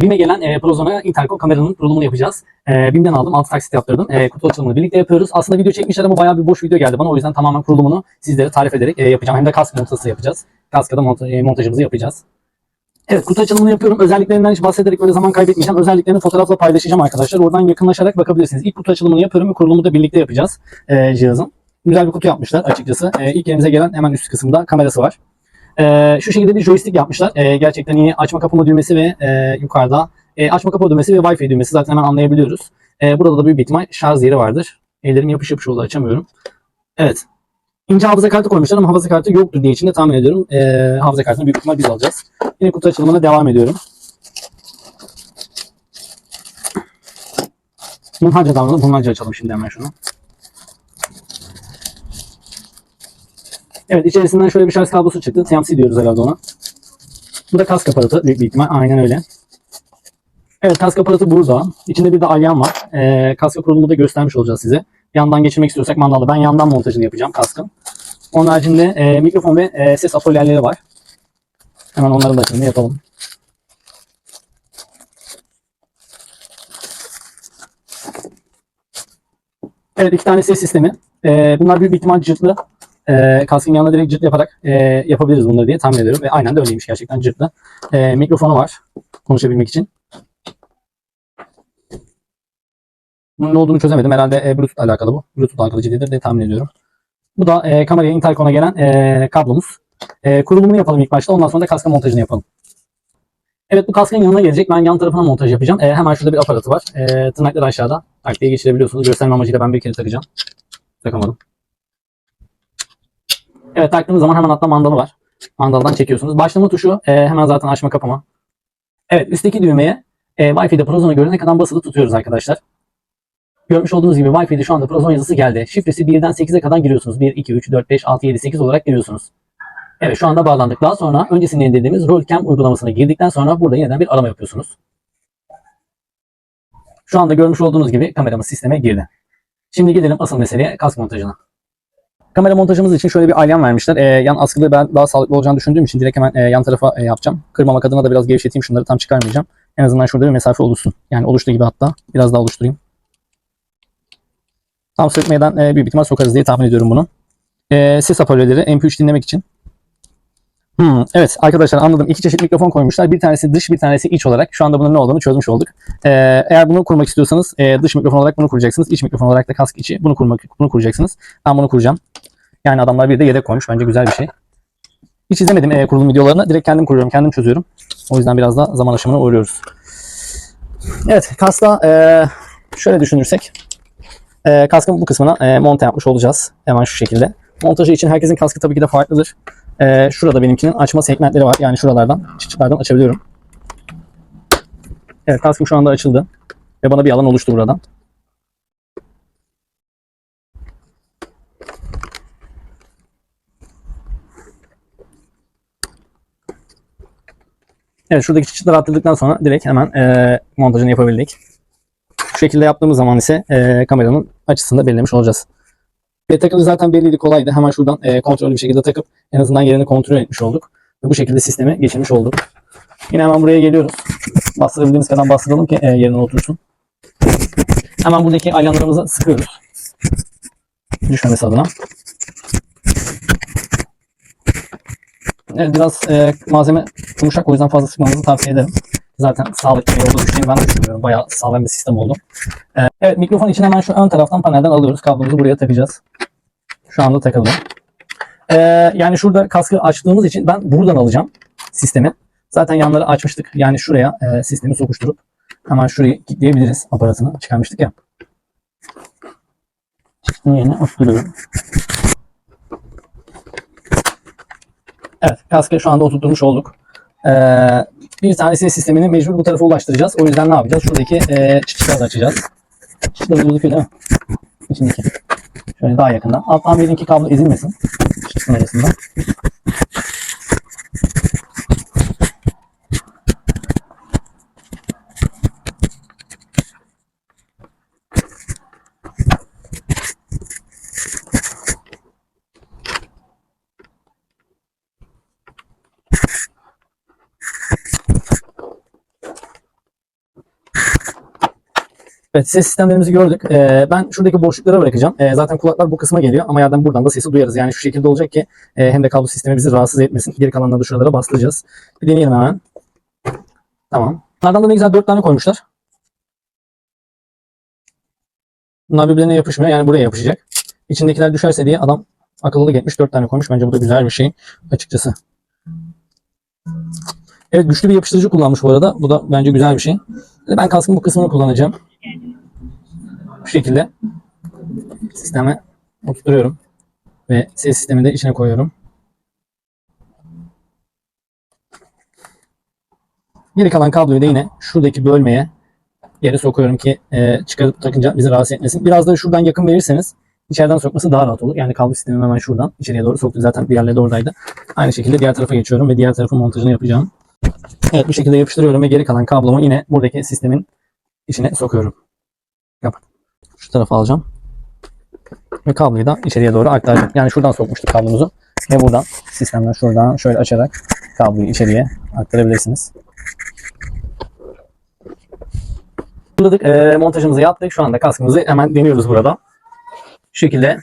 BİM'e gelen e, Prozon'a interkom kameranın kurulumunu yapacağız. E, BİM'den aldım. 6 taksit yaptırdım. E, kutu açılımını birlikte yapıyoruz. Aslında video çekmişler ama bayağı bir boş video geldi bana. O yüzden tamamen kurulumunu sizlere tarif ederek e, yapacağım. Hem de kask montası yapacağız. Kaskada monta- e, montajımızı yapacağız. Evet kutu açılımını yapıyorum. Özelliklerinden hiç bahsederek böyle zaman kaybetmeyeceğim. Özelliklerini fotoğrafla paylaşacağım arkadaşlar. Oradan yakınlaşarak bakabilirsiniz. İlk kutu açılımını yapıyorum ve kurulumu da birlikte yapacağız e, cihazın. Güzel bir kutu yapmışlar açıkçası. E, ilk elimize gelen hemen üst kısımda kamerası var. E, şu şekilde bir joystick yapmışlar. E, gerçekten iyi açma kapama düğmesi ve e, yukarıda e, açma kapama düğmesi ve Wi-Fi düğmesi zaten hemen anlayabiliyoruz. E, burada da bir ihtimal şarj yeri vardır. Ellerim yapış yapış oldu açamıyorum. Evet. İnce hafıza kartı koymuşlar ama hafıza kartı yoktur diye içinde tahmin ediyorum. E, hafıza kartını büyük ihtimal biz alacağız. Yine kutu açılımına devam ediyorum. Bunlarca davranalım. Bunlarca açalım şimdi hemen şunu. Evet içerisinden şöyle bir şarj kablosu çıktı. TMC diyoruz herhalde ona. Bu da kask aparatı büyük bir ihtimal. Aynen öyle. Evet kask aparatı burada. İçinde bir de alyan var. Ee, kaskı kurulumu da göstermiş olacağız size. Yandan geçirmek istiyorsak mandalla. Ben yandan montajını yapacağım kaskın. Onun haricinde e, mikrofon ve e, ses apolyerleri var. Hemen onların da açılımını yapalım. Evet iki tane ses sistemi. Ee, bunlar büyük bir ihtimal cırtlı. Ee, kaskın yanına direkt cırt yaparak e, yapabiliriz bunları diye tahmin ediyorum. Ve aynen de öyleymiş gerçekten cırtlı. Ee, mikrofonu var konuşabilmek için. Bunun ne olduğunu çözemedim. Herhalde e, Bluetooth alakalı bu. Bluetooth alakalı diye tahmin ediyorum. Bu da e, kameraya interkona gelen e, kablomuz. E, kurulumunu yapalım ilk başta. Ondan sonra da kaska montajını yapalım. Evet bu kaskın yanına gelecek. Ben yan tarafına montaj yapacağım. E, hemen şurada bir aparatı var. E, tırnakları aşağıda. Tak geçirebiliyorsunuz. Gösterme amacıyla ben bir kere takacağım. Takamadım. Evet taktığınız zaman hemen altta mandalı var. Mandaldan çekiyorsunuz. Başlama tuşu e, hemen zaten açma kapama. Evet üstteki düğmeye e, Wi-Fi'de Prozon'a görene kadar basılı tutuyoruz arkadaşlar. Görmüş olduğunuz gibi Wi-Fi'de şu anda Prozon yazısı geldi. Şifresi 1'den 8'e kadar giriyorsunuz. 1, 2, 3, 4, 5, 6, 7, 8 olarak giriyorsunuz. Evet şu anda bağlandık. Daha sonra öncesinde indirdiğimiz Rollcam uygulamasına girdikten sonra burada yeniden bir arama yapıyorsunuz. Şu anda görmüş olduğunuz gibi kameramız sisteme girdi. Şimdi gidelim asıl meseleye kask montajına. Kamera montajımız için şöyle bir alyan vermişler. Ee, yan askılı ben daha sağlıklı olacağını düşündüğüm için direkt hemen e, yan tarafa e, yapacağım. Kırmamak adına da biraz gevşeteyim şunları tam çıkarmayacağım. En azından şurada bir mesafe oluşsun. Yani oluştuğu gibi hatta biraz daha oluşturayım. Tam sökmeden e, büyük ihtimal sokarız diye tahmin ediyorum bunu. E, ses hoparlörleri MP3 dinlemek için. Hmm, evet arkadaşlar anladım. İki çeşit mikrofon koymuşlar. Bir tanesi dış bir tanesi iç olarak. Şu anda bunun ne olduğunu çözmüş olduk. Ee, eğer bunu kurmak istiyorsanız e, dış mikrofon olarak bunu kuracaksınız. İç mikrofon olarak da kask içi bunu kurmak bunu kuracaksınız. Ben bunu kuracağım. Yani adamlar bir de yedek koymuş. Bence güzel bir şey. Hiç izlemedim e, kurulum videolarını. Direkt kendim kuruyorum. Kendim çözüyorum. O yüzden biraz da zaman aşımına uğruyoruz. Evet kaskla e, şöyle düşünürsek e, kaskın bu kısmına e, monte yapmış olacağız. Hemen şu şekilde. Montajı için herkesin kaskı tabii ki de farklıdır. Ee, şurada benimkinin açma segmentleri var. Yani şuralardan, çıçlardan açabiliyorum. Evet kaskım şu anda açıldı. Ve bana bir alan oluştu buradan. Evet şuradaki çıçları attırdıktan sonra direkt hemen e, montajını yapabildik. Şu şekilde yaptığımız zaman ise e, kameranın açısını da belirlemiş olacağız. Ve takılı zaten belliydi kolaydı. Hemen şuradan e, kontrollü bir şekilde takıp en azından yerini kontrol etmiş olduk. Ve bu şekilde sisteme geçirmiş olduk. Yine hemen buraya geliyoruz. Bastırabildiğimiz kadar bastıralım ki e, yerine otursun. Hemen buradaki aylanlarımızı sıkıyoruz. Düşmemesi adına. Evet, biraz e, malzeme yumuşak o yüzden fazla sıkmanızı tavsiye ederim. Zaten sağlıklı bir yolda düştüğünü ben de düşünüyorum. Bayağı sağlam bir sistem oldu. E, evet mikrofon için hemen şu ön taraftan panelden alıyoruz. Kablomuzu buraya takacağız. Şu anda takıldı. Ee, yani şurada kaskı açtığımız için ben buradan alacağım sistemi. Zaten yanları açmıştık. Yani şuraya e, sistemi sokuşturup hemen şurayı kilitleyebiliriz aparatını. Çıkarmıştık ya. Çıktığın yerine oturtuyorum. Evet. Kaskı şu anda oturtmuş olduk. Ee, bir tanesi sistemini mecbur bu tarafa ulaştıracağız. O yüzden ne yapacağız? Şuradaki e, çıkışları açacağız. Çıkışları gözüküyor değil mi? İçindeki. Şöyle daha yakından. Alttan bir iki kablo ezilmesin. Çıksın arasında. Evet ses sistemlerimizi gördük. Ee, ben şuradaki boşluklara bırakacağım. Ee, zaten kulaklar bu kısma geliyor ama yerden buradan da sesi duyarız. Yani şu şekilde olacak ki e, hem de kablo sistemi bizi rahatsız etmesin. Geri kalanları da şuralara bastıracağız. Bir deneyelim hemen. Tamam. Bunlardan da ne güzel dört tane koymuşlar. Bunlar birbirine yapışmıyor. Yani buraya yapışacak. İçindekiler düşerse diye adam akıllı etmiş. Dört tane koymuş. Bence bu da güzel bir şey açıkçası. Evet güçlü bir yapıştırıcı kullanmış bu arada. Bu da bence güzel bir şey. Ben kaskın bu kısmını kullanacağım. Bu şekilde sisteme oturtuyorum. Ve ses sistemini de içine koyuyorum. Geri kalan kabloyu da yine şuradaki bölmeye yere sokuyorum ki e, çıkarıp takınca bizi rahatsız etmesin. Biraz da şuradan yakın verirseniz içeriden sokması daha rahat olur. Yani kablo sistemimi hemen şuradan içeriye doğru soktum. Zaten diğerleri de oradaydı. Aynı şekilde diğer tarafa geçiyorum ve diğer tarafın montajını yapacağım. Evet bu şekilde yapıştırıyorum ve geri kalan kablomu yine buradaki sistemin içine sokuyorum. Şu tarafa alacağım. Ve kabloyu da içeriye doğru aktaracağım. Yani şuradan sokmuştuk kablomuzu. Ve buradan sistemden şuradan şöyle açarak kabloyu içeriye aktarabilirsiniz. Bulduk. E, montajımızı yaptık. Şu anda kaskımızı hemen deniyoruz burada. Şu şekilde